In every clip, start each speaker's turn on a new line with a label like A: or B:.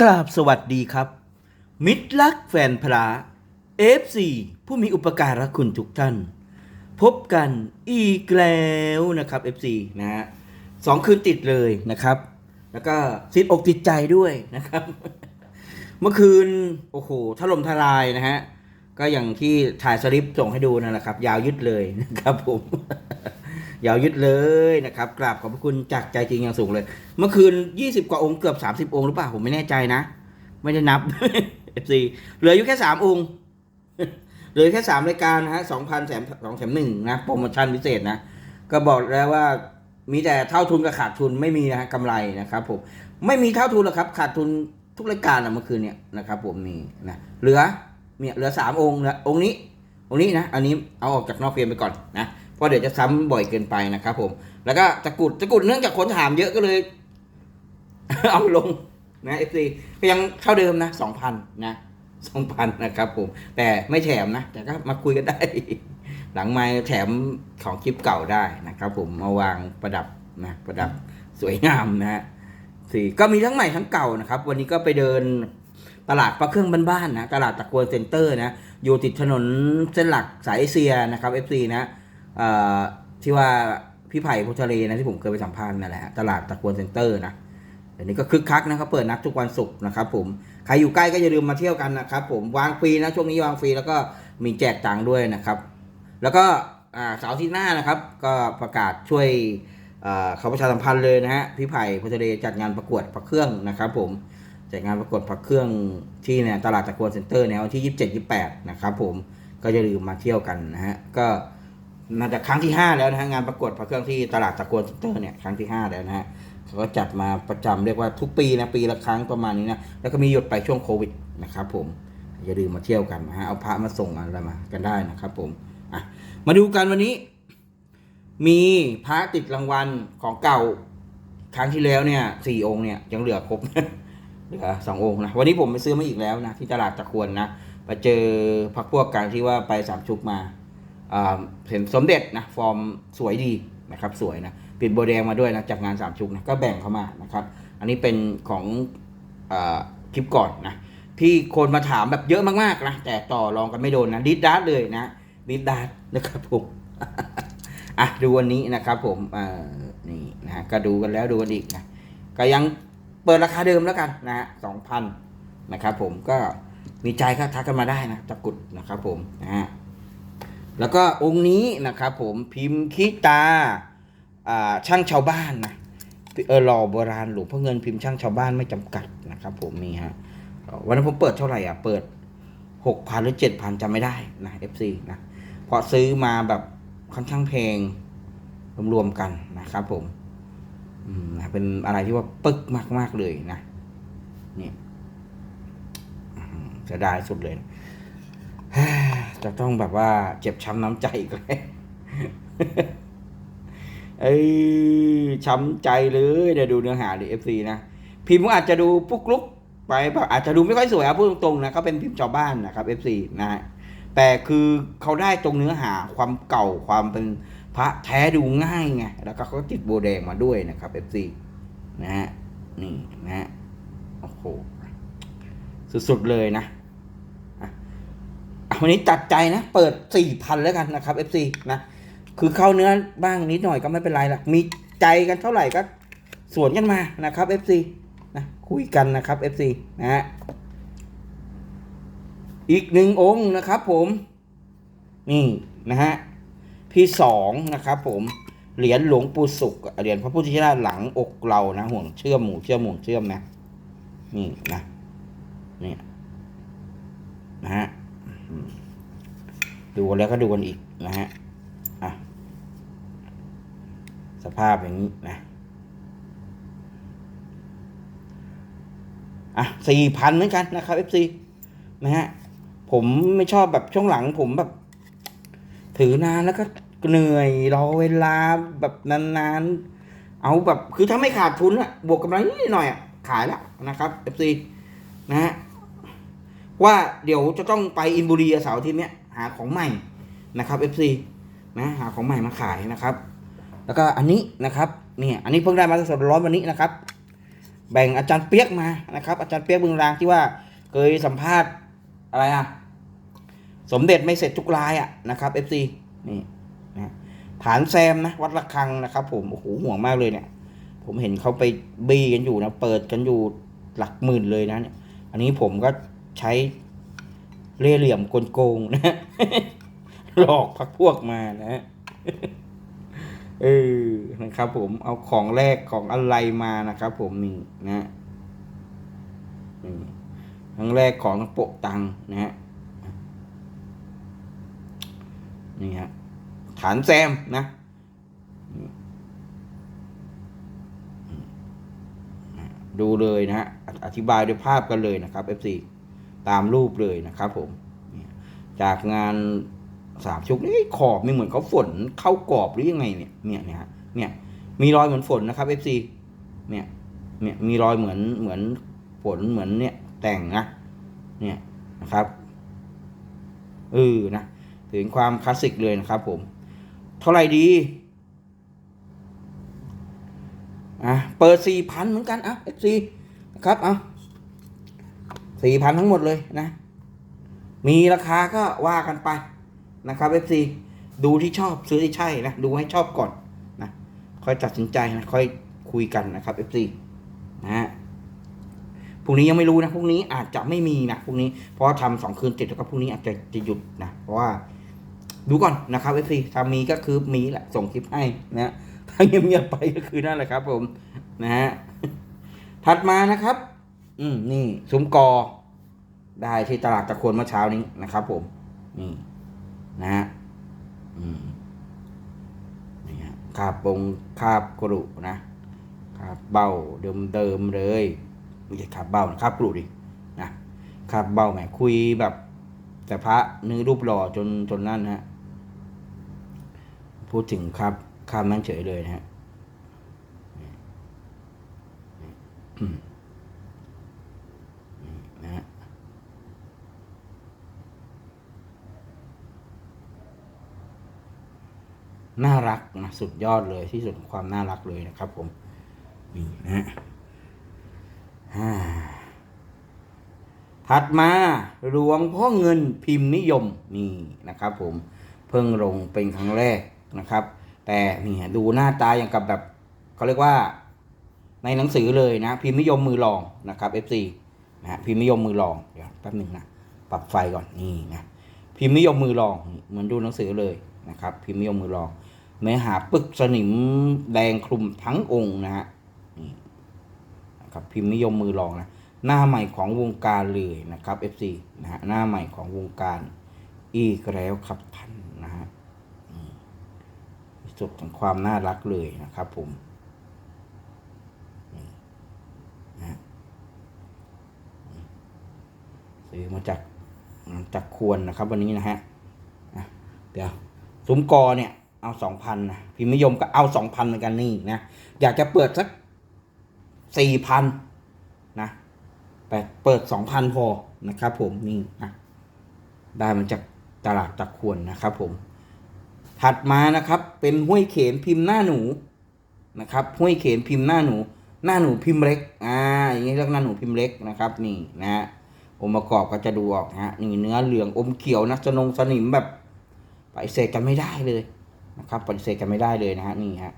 A: กราบสวัสดีครับ มิตรรักแฟนพระ F4 ผู้มีอุปการะคุณทุกท่าน พบกันอีกแล้วนะครับ F4 นะฮะสองคืนติดเลยนะครับ แล้วก็ติดอกติดใจด้วยนะครับ เมื่อคืน โอ้โหถล่มทลายนะฮะ ก็อย่างที่ถ่ายสลิปส่งให้ดูนั่นแหละครับ ยาวยึดเลยนะครับผม ยาวยึดเลยนะครับกราบขอบพระคุณจากใจจริงอย่างสูงเลย เมื่อคืน 20 กว่าองค์เกือบ 30 องค์หรือเปล่า ผมไม่แน่ใจนะ ไม่ได้นับ FC เหลืออยู่แค่ 3 องค์เหลือแค่ 3 รายการนะฮะ2,000แถม2แถม1นะโปรโมชั่นพิเศษนะ ก็บอกแล้วว่ามีแต่เท่าทุนกับขาดทุนไม่มีนะฮะกำไรนะครับผมไม่มีเท่าทุนหรอกครับ ขาดทุนทุกรายการนะเมื่อคืนเนี่ยนะครับผมมีนะเหลือเนี่ยเหลือสามองค์นะองค์นี้องค์นี้นะ อันนี้เอาออกจากนอกเฟรมไปก่อนนะ เพราะเดี๋ยวจะซ้ำบ่อยเกินไปนะครับผมแล้วก็ตะกุดตะกุดเนื่องจากคนถามเยอะก็เลย เอาลงนะเอฟซีก็ยังเท่าเดิมนะสองพันนะสองพันนะครับผม แต่ไม่แถมนะ แต่ก็มาคุยกันได้ หลังไม้แถมของคลิปเก่าได้นะครับผมมาวางประดับนะ ประดับสวยงามนะฮะสี่ก็มีทั้งใหม่ทั้งเก่านะครับ วันนี้ก็ไปเดินตลาดปลาเครื่องบ้านๆนะ ตลาดตะกวนเซ็นเตอร์นะ อยู่ติดถนนเส้นหลักสายเอเชียนะครับ FC นะเอ่อ ที่ว่าพี่ไผ่โพธิ์ทะเลนะที่ผมเคยไปสัมภาษณ์นั่นแหละตลาดตะกวนเซ็นเตอร์นะเดี๋ยวนี้ก็คึกคักนะครับเปิดนัดทุกวันศุกร์นะครับผมใครอยู่ใกล้ก็อย่าลืมมาเที่ยวกันนะครับผมวางฟรีนะช่วงนี้วางฟรีแล้วก็มีแจกตังค์ด้วยนะครับ แล้วก็เสาร์ที่หน้านะครับ ก็ประกาศช่วยเขาประชาสัมพันธ์เลยนะฮะพี่ไผ่โพธิ์ทะเลจัดงานประกวดพระเครื่องนะครับ ผมจัดงานประกวดพระเครื่องที่เนี่ยตลาดตะกวนเซ็นเตอร์เนี่ยวันที่ 27 28 นะครับผมก็อย่าลืมมาเที่ยวกันนะฮะก็ น่าจะครั้งที่ 5 แล้วนะฮะงานประกวดพระเครื่องที่ตลาดตะกวนเซ็นเตอร์เนี่ยครั้งที่ 5 แล้วนะฮะเขาก็จัดมาประจำเรียกว่าทุกปีนะปีละครั้งประมาณนี้นะแล้วก็มีหยุดไปช่วงโควิดนะครับผมอย่าลืมมาเที่ยวกันนะฮะเอาพระมาส่งอะไรมากันได้นะครับผมอะมาดูกันวันนี้ มีพระติดรางวัลของเก่าครั้งที่แล้วเนี่ยสี่องค์เนี่ยยังเหลือครบเหลือสององค์นะวันนี้ผมไปซื้อมาอีกแล้วนะที่ตลาดตะควรนะไปเจอพักพวกกันที่ว่าไปสามชุกมา เห็นสมเด็จนะฟอร์มสวยดีนะครับสวยนะปิดโบแดงมาด้วยนะจากงานสามชุกนะก็แบ่งเข้ามานะครับอันนี้เป็นของอคลิปก่อนนะพี่คนมาถามแบบเยอะมากๆนะแต่ต่อรองกันไม่โดนนะดิดดาร์เลยนะดิดดาร์นะครับผมอะดูวันนี้นะครับผมอ่านี่นะก็ดูกันแล้วดูกันอีกนะก็ยังเปิดราคาเดิมแล้วกันนะฮะสองพันนะครับผมก็มีใจก็ทักกันมาได้นะตะกรุดนะครับผมนะฮะ แล้วก็องค์นี้นะครับผมพิมพ์คิตาช่างชาวบ้านนะเออหล่อโบราณหลวงพ่อเงินพิมพ์ช่างชาวบ้านไม่จำกัดนะครับ ผมนี่ฮะวันนั้นผมเปิดเท่าไหร่อะเปิดหกพันหรือเจ็ดพันจำไม่ได้นะ FC นะเพราะซื้อมาแบบค่อนข้างแพงรวมๆกันนะครับผมอืมนะเป็นอะไรที่ว่าปึกมาก ๆ เลยนะเนี่ยอืมจะได้สุดเลย จะต้องแบบว่าเจ็บช้ำน้ำใจอีกแล้วเอ้ยช้ำใจเลยเดี๋ยวดูเนื้อหาดิเอฟซีนะพิมพ์อาจจะดูปุ๊กลุกไปแบบอาจจะดูไม่ค่อยสวยอะพูดตรงๆนะเขาเป็นพิมพ์ชาวบ้านนะครับเอฟซีนะฮะแต่คือเขาได้ตรงเนื้อหาความเก่าความเป็นพระแท้ดูง่ายไงแล้วก็เขาติดโบแดงมาด้วยนะครับ FC นะฮะนี่นะฮะโอ้โหสุดๆเลยนะ วันนี้ตัดใจนะ เปิดสี่พันแล้วกันนะครับ FC นะคือเข้าเนื้อบ้างนิดหน่อยก็ไม่เป็นไรหรอกมีใจกันเท่าไหร่ก็สวนกันมานะครับ FC นะคุยกันนะครับ FC นะฮะอีกหนึ่งองค์นะครับ ผมนี่นะฮะพี่สองนะครับ ผมเหรียญหลวงปู่สุขเหรียญพระพุทธชินราชหลังอกเรานะห่วงเชื่อมหมูเชื่อมหมูเชื่อมนะนี่นะนี่นะฮะ ดูกันแล้วก็ดูกันอีกนะฮะอะสภาพอย่างนี้นะอะสี่พันเหมือนกันนะครับ FC นะฮะผมไม่ชอบแบบช่วงหลังผมแบบ ถือนานแล้วก็เหนื่อยรอเวลาแบบนานๆ เอาแบบคือถ้าไม่ขาดทุนอะบวกกำไรนิดหน่อยอะขายแล้วนะครับ FC นะฮะว่าเดี๋ยวจะต้องไปอินบุรีเสาร์อาที่เนี้ย หาของใหม่นะครับ FC นะหาของใหม่มาขายนะครับ แล้วก็อันนี้นะครับเนี่ยอันนี้เพิ่งได้มาสดร้อนวันนี้นะครับ แบ่งอาจารย์เปียกมานะครับ อาจารย์เปียกบึงรางที่ว่าเคยสัมภาษณ์อะไรอะสมเด็จไม่เสร็จทุกรายอะนะครับ FC นี่นะฐานแซมนะวัดระฆังนะครับ ผมโอ้โหห่วงมากเลยเนี่ย ผมเห็นเขาไปบีกันอยู่นะเปิดกันอยู่หลักหมื่นเลยนะเนี่ยอันนี้ผมก็ใช้ เล่เหลี่ยมกลโกงนะ หลอกพักพวกมานะเออนะครับ ผมเอาของแรกของอะไรมานะครับ ผมนี่นะนี่ครั้งแรกของโปะตังนะฮะนี่ฮะฐานแซมนะดูเลยนะฮะอธิบายด้วยภาพกันเลยนะครับ FC ตามรูปเลยนะครับผม จากงานสามชุกนี่ขอบไม่เหมือนเขาฝนเข้ากรอบหรือยังไงเนี่ยเนี่ยเนี่ยฮะเนี่ยมีรอยเหมือนฝนนะครับ FC เนี่ยเนี่ยมีรอยเหมือนเหมือนฝนเหมือนเนี่ยแต่งนะเนี่ยนะครับเออนะถึงความคลาสสิกเลยนะครับผม เท่าไหร่ดีอะเปิดสี่พันเหมือนกันอะ FC นะครับอะ สี่พันทั้งหมดเลยนะ มีราคาก็ว่ากันไปนะครับ FC ดูที่ชอบซื้อที่ใช่นะ ดูให้ชอบก่อนนะ ค่อยตัดสินใจนะ ค่อยคุยกันนะครับ FC นะฮะพรุ่งนี้ยังไม่รู้นะพรุ่งนี้อาจจะไม่มีนะพรุ่งนี้เพราะทำสองคืนติดแล้วก็พรุ่งนี้อาจจะจะหยุดนะเพราะว่า ดูก่อนนะครับ FC ถ้ามีก็คือมีแหละส่งคลิปให้นะถ้าเงียบๆไปก็คือนั่นแหละครับ ผมนะฮะถัดมานะครับ อืมนี่ซุ้มกอ ได้ที่ตลาดตะควรเมื่อเช้านี้นะครับ ผม นี่ นะฮะอืมนี่ฮะคาบปงคาบกรุนะคาบเบ้าเดิมเดิมเลยไม่ใช่คาบเบ้านะคาบกรุดินะคาบเบ้าแหมคุยแบบ แต่พระเนื้อรูปหล่อจนจนนั่นนะฮะพูดถึงคาบคาบนั้นเฉยเลยนะฮะอืมนี่นะฮะ น่ารักนะสุดยอดเลยที่สุดความน่ารักเลยนะครับ ผมนี่นะฮะถัดมาหลวงพ่อเงินพิมพ์นิยมนี่นะครับ ผมเพิ่งลงเป็นครั้งแรกนะครับ แต่นี่ดูหน้าตาอย่างกับแบบเขาเรียกว่าในหนังสือเลยนะ พิมพ์นิยมมือรองนะครับ FC นะพิมพ์นิยมมือรองเดี๋ยวแป๊บหนึ่งนะปรับไฟก่อนนี่นะพิมพ์นิยมมือรองเหมือนดูหนังสือเลยนะครับ พิมพ์นิยมมือรอง เนื้อหาปึกสนิมแดงคลุมทั้งองค์นะฮะนี่นะครับพิมพ์นิยมมือรองนะหน้าใหม่ของวงการเลยนะครับ FC นะฮะหน้าใหม่ของวงการอีกแล้วครับท่านนะฮะสุดของความน่ารักเลยนะครับผมนะซื้อมาจากจากควรนะครับ วันนี้นะฮะอะเดี๋ยวซุ้มกอเนี่ย เอาสองพันนะพิมพ์นิยมก็เอาสองพันเหมือนกันนี่นะอยากจะเปิดสักสี่พันนะแต่เปิดสองพันพอนะครับผมนี่นะได้มาจากตลาดตะควรนะครับผม ถัดมานะครับเป็นห้วยเขนพิมพ์หน้าหนูนะครับห้วยเขนพิมพ์หน้าหนู หน้าหนูพิมพ์เล็กอ่าอย่างนี้เรียกหน้าหนูพิมพ์เล็กนะครับ นี่นะฮะองค์ประกอบก็จะดูออกนะฮะนี่เนื้อเหลืองอมเขียวนะสนงสนิมแบบไปเสธกันไม่ได้เลย นะครับปฏิเสธกันไม่ได้เลยนะฮะนี่ฮะ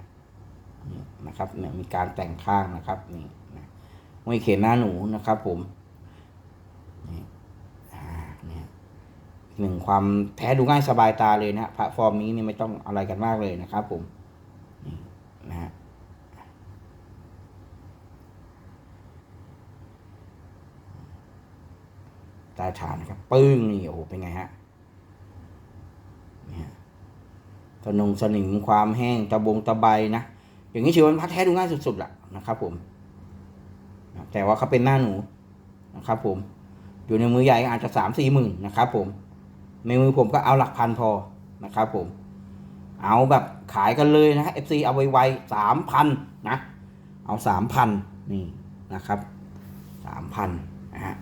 A: นี่นะครับเนี่ยมีการแต่งข้างนะครับนี่นะห้วยเขนหน้าหนูนะครับ ผมนี่อ่าเนี่ยหนึ่งความแท้ดูง่ายสบายตาเลยนะฮะพระฟอร์มนี้นี่ไม่ต้องอะไรกันมากเลยนะครับ ผมนี่นะฮะใตาฐานนะครับ ปึ้งนี่โอ้โหเป็นไงฮะเนี่ย สนงสนิมความแห้งตะบงตะไบนะ อย่างนี้ถือว่าพัดแท้ดูง่ายสุดๆแหละนะครับผมแต่ว่าเขาเป็นหน้าหนูนะครับผม อยู่ในมือใหญ่อาจจะสามสี่หมื่นนะครับผม ในมือผมก็เอาหลักพันพอนะครับผม เอาแบบขายกันเลยนะ FC เอาไวๆสามพันนะ เอาสามพันนี่นะครับสามพันนะฮะ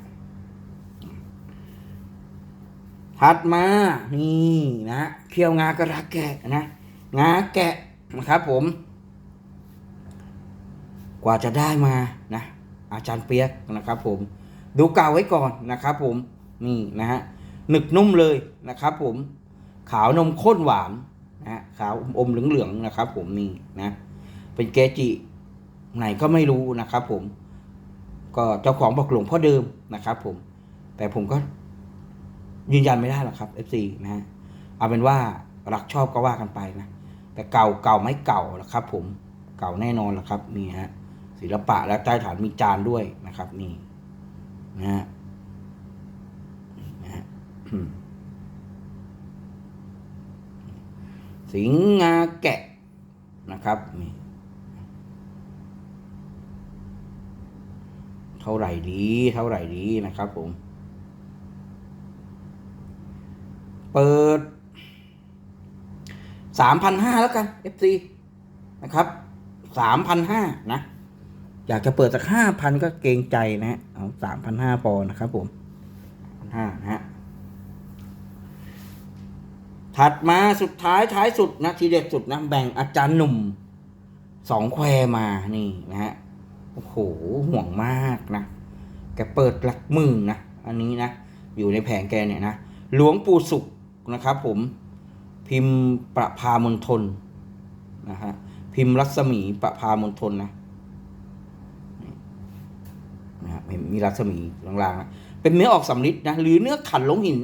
A: ถัดมานี่นะเคี่ยวงากระแกะนะงาแกะนะครับผม กว่าจะได้มานะอาจารย์เปียกนะครับผม ดูเก่าไว้ก่อนนะครับผมนี่นะฮะหนึกนุ่มเลยนะครับผม ขาวนมข้นหวานนะฮะขาวอมเหลืองๆนะครับ ผมนี่นะเป็นเกจิไหนก็ไม่รู้นะครับ ผม ก็เจ้าของบอกหลวงพ่อเดิมนะครับ ผม แต่ผมก็ ยืนยันไม่ได้หรอกครับ FC นะฮะเอาเป็นว่ารักชอบก็ว่ากันไปนะ แต่เก่าเก่าไม่เก่าหรอกครับ ผมเก่าแน่นอนหรอกครับนี่ฮะศิลปะและใต้ฐานมีจานด้วยนะครับ นี่นะฮะนะฮะสิงห์งาแกะนะครับนี่เท่าไหร่ดี เท่าไหร่ดีนะครับผม เปิดสามพันห้าแล้วกัน FC นะครับสามพันห้านะ อยากจะเปิดสักห้าพันก็เกรงใจนะ เอาสามพันห้าปอนด์นะครับผมพันห้านะฮะถัดมาสุดท้ายท้ายสุดนะ ทีเด็ดสุดนะ แบ่งอาจารย์หนุ่มสองแควมานี่นะฮะโอ้โหห่วงมากนะ แกเปิดหลักหมื่นนะ อันนี้นะ อยู่ในแผงแกเนี่ยนะ หลวงปู่สุข นะครับผมพิมพ์ประพามณฑลนะฮะพิมพ์รัศมีประพามณฑลนะนี่นะเห็นมีรัศมีลางๆนะเป็นเนื้อออกสำริดนะหรือเนื้อขันลงหิน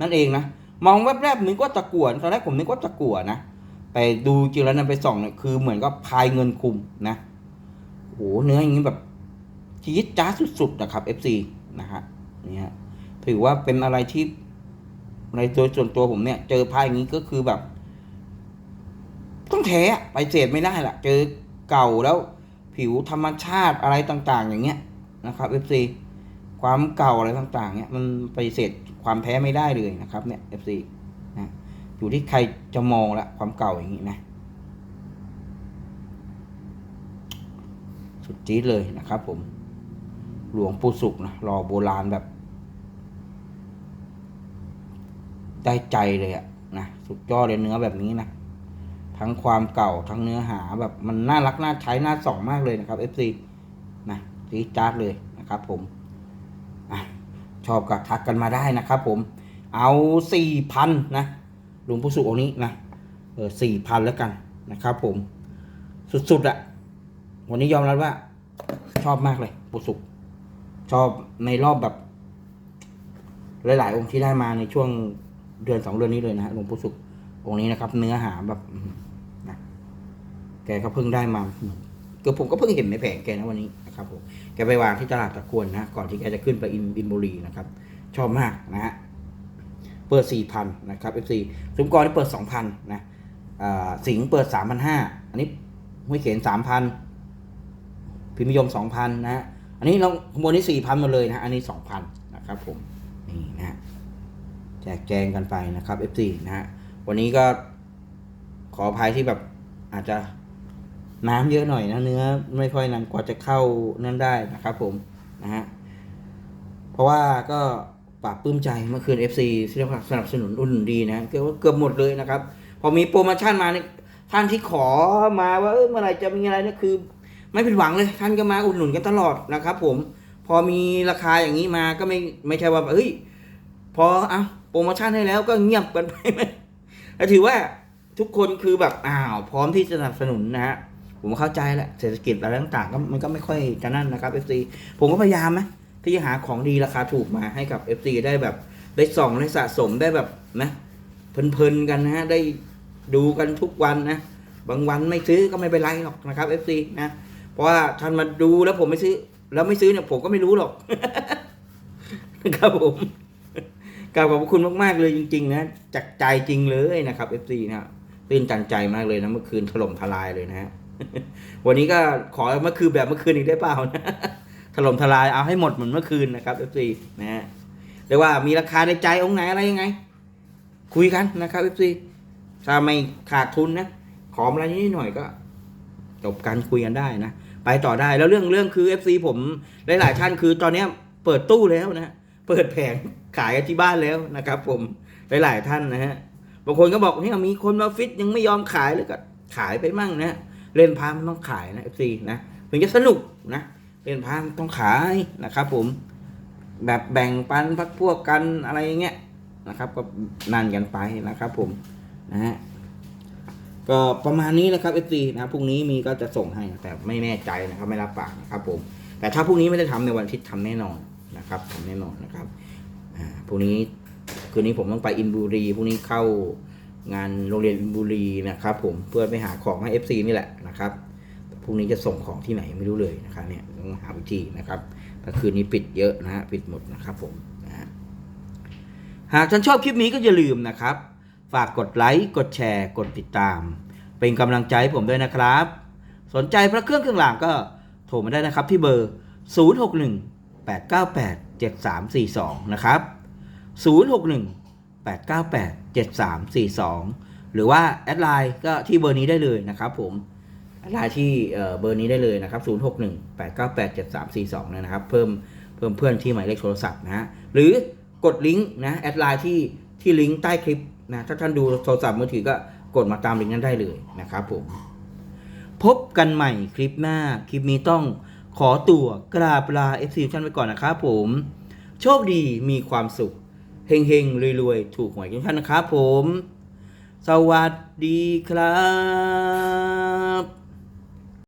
A: นั่นเองนะมองแวบๆนึกว่าตะกั่วตอนแรกผมนึกว่าตะกั่วนะไปดูจริงแล้วนั้นไปส่องเนี่ยคือเหมือนก็พายเงินคุมนะโอ้เนื้ออย่างนี้แบบจี๊ดจ้าสุดๆนะครับ FC นะฮะนี่ฮะถือว่าเป็นอะไรที่ ในตัวส่วนตัวผมเนี่ย เจอพายอย่างนี้ก็คือแบบ ต้องแท้อะไปเศษไม่ได้ละเจอเก่าแล้วผิวธรรมชาติอะไรต่าง ๆ อย่างเงี้ยนะครับ FC ความเก่าอะไรต่าง ๆ เนี่ยมันไปเศษความแท้ไม่ได้เลยนะครับเนี่ย FC นะอยู่ที่ใครจะมองละความเก่าอย่างนี้นะสุดจี๊ดเลยนะครับผมหลวงปู่สุขนะรอโบราณแบบ ได้ใจเลยอะนะสุดยอดเลยเนื้อแบบนี้นะทั้งความเก่าทั้งเนื้อหาแบบมันน่ารักน่าใช้น่าส่องมากเลยนะครับ FC นะจีจ้าดเลยนะครับ ผมอชอบก็ทักกันมาได้นะครับ ผม เอาสี่พันนะหลวงปู่สุองค์นี้นะเออสี่พันแล้วกันนะครับ ผม สุดๆอะวันนี้ยอมรับว่า ชอบมากเลยปู่สุชอบในรอบแบบ หลายๆองค์ที่ได้มาในช่วง เดือนสองเดือนนี้เลยนะฮะหลวงปู่สุองค์นี้นะครับ เนื้อหาแบบนะแกก็เพิ่งได้มาก็ผมก็เพิ่งเห็นในแผงแกนะวันนี้นะครับผมแกไปวางที่ตลาดตะกวนนะก่อนที่แกจะขึ้นไปอินอินบุรีนะครับ ชอบมากนะฮะเปิดสี่พันนะครับ FC ซุ้มกรนี่เปิดสองพันนะสิงห์เปิดสามพันห้าอันนี้ห้วยเขียนสามพันพิมพ์ยมสองพันนะฮะอันนี้เราขบวนนี้สี่พันหมดเลยนะอันนี้สองพันนะครับผม แจกแจงกันไปนะครับ FC นะฮะวันนี้ก็ขออภัยที่แบบอาจจะน้ำเยอะหน่อยนะเนื้อไม่ค่อยนั้นกว่าจะเข้านั่นได้นะครับผมนะฮะเพราะว่าก็ปราบปลื้มใจเมื่อคืน FC ที่สนับสนุนอุ่นดีนะเกือบเกือบหมดเลยนะครับ พอมีโปรโมชั่นมาเนี่ยท่านที่ขอมาว่าเมื่อไหร่จะมีอะไรเนี่ยคือ ไม่ผิดหวังเลย ท่านก็มาอุดหนุนกันตลอดนะครับ ผม พอมีราคาอย่างนี้มาก็ไม่ไม่ใช่ว่าเฮ้ยพอเอา โปรโมชั่นให้แล้วก็เงียบกันไปไหมแต่ถือว่าทุกคนคือแบบอ้าวพร้อมที่จะสนับสนุนนะฮะผมเข้าใจแหละเศรษฐกิจอะไรต่างๆก็มันก็ไม่ค่อยจะนั่นนะครับ FC ผมก็พยายามนะที่จะหาของดีราคาถูกมาให้กับ FC ได้แบบได้ส่องได้สะสมได้แบบนะเพลินๆกันนะฮะได้ดูกันทุกวันนะบางวันไม่ซื้อก็ไม่เป็นไรหรอกนะครับ FC นะเพราะว่าท่านมาดูแล้วผมไม่ซื้อ แล้วไม่ซื้อเนี่ยผมก็ไม่รู้หรอกนะครับผม กราบขอบพระคุณมากๆเลยจริง ๆ นะจากใจจริงเลยนะครับ FC นะตื่นตันใจมากเลยนะเมื่อคืนถล่มทลายเลยนะฮะวันนี้ก็ขอเมื่อคืนแบบเมื่อคืนอีกได้เปล่านะถล่มทลายเอาให้หมดเหมือนเมื่อคืนนะครับ FC นะฮะเรียกว่ามีราคาในใจองค์ไหนอะไรยังไง คุยกันนะครับ FC ถ้าไม่ขาดทุนนะขออะไรนิดหน่อยก็จบการคุยกันได้นะไปต่อได้แล้วเรื่องเรื่องคือ FC ผมหลาย ๆ ท่านคือตอนนี้เปิดตู้แล้วนะ เปิดแผง ขายที่บ้านแล้วนะครับ ผมหลาย ๆ ท่านนะฮะบางคนก็บอกเนี่ยมีคนมาฟิตยังไม่ยอมขายเลยก็ขายไปมั่งนะเล่นพามันต้องขายนะ FC นะถึงจะสนุกนะเป็นพระต้องขายนะครับ ผมแบบแบ่งปันพักพวกกันอะไรอย่างเงี้ยนะครับ ก็นั่นกันไปนะครับ ผมนะฮะก็ประมาณนี้นะครับเอฟซีนะพรุ่งนี้มีก็จะส่งให้แต่ไม่แน่ใจนะครับ ไม่รับปากนะครับ ผม แต่ถ้าพรุ่งนี้ไม่ได้ทำในวันอาทิตย์ทำแน่นอนนะครับทำแน่นอนนะครับ อ่าพรุ่งนี้คืนนี้ผมต้องไปอินบุรีพรุ่งนี้เข้างานโรงเรียนอินบุรีนะครับ ผมเพื่อไปหาของให้ FC นี่แหละนะครับพรุ่งนี้จะส่งของที่ไหนไม่รู้เลยนะครับเนี่ยต้องหาวิธีนะครับแต่คืนนี้ปิดเยอะนะฮะปิดหมดนะครับผมนะหากท่านชอบคลิปนี้ก็อย่าลืมนะครับ ฝากกดไลค์กดแชร์กดติดตาม เป็นกำลังใจให้ผมด้วยนะครับ สนใจพระเครื่องเครื่องรางก็โทรมาได้นะครับที่เบอร์ 061 898 7342 นะครับ 061 898 7342 หรือว่าแอดไลน์ก็ที่เบอร์นี้ได้เลยนะครับผมแอดไลน์ที่เบอร์นี้ได้เลยนะครับ 061 898 7342 นะครับ เพิ่มเพิ่มเพื่อนที่หมายเลขโทรศัพท์นะฮะหรือกดลิงก์นะแอดไลน์ที่ที่ลิงก์ใต้คลิปนะถ้าท่านดูโทรศัพท์มือถือก็กดมาตามลิงก์นั้นได้เลยนะครับผม พบกันใหม่คลิปหน้าคลิปนี้ต้อง ขอตัวกราบลา FC ท่านไปก่อนนะครับผม โชคดีมีความสุขเฮงเฮงๆรวยๆ ถูกหวยทุกท่านนะครับผม สวัสดีครับ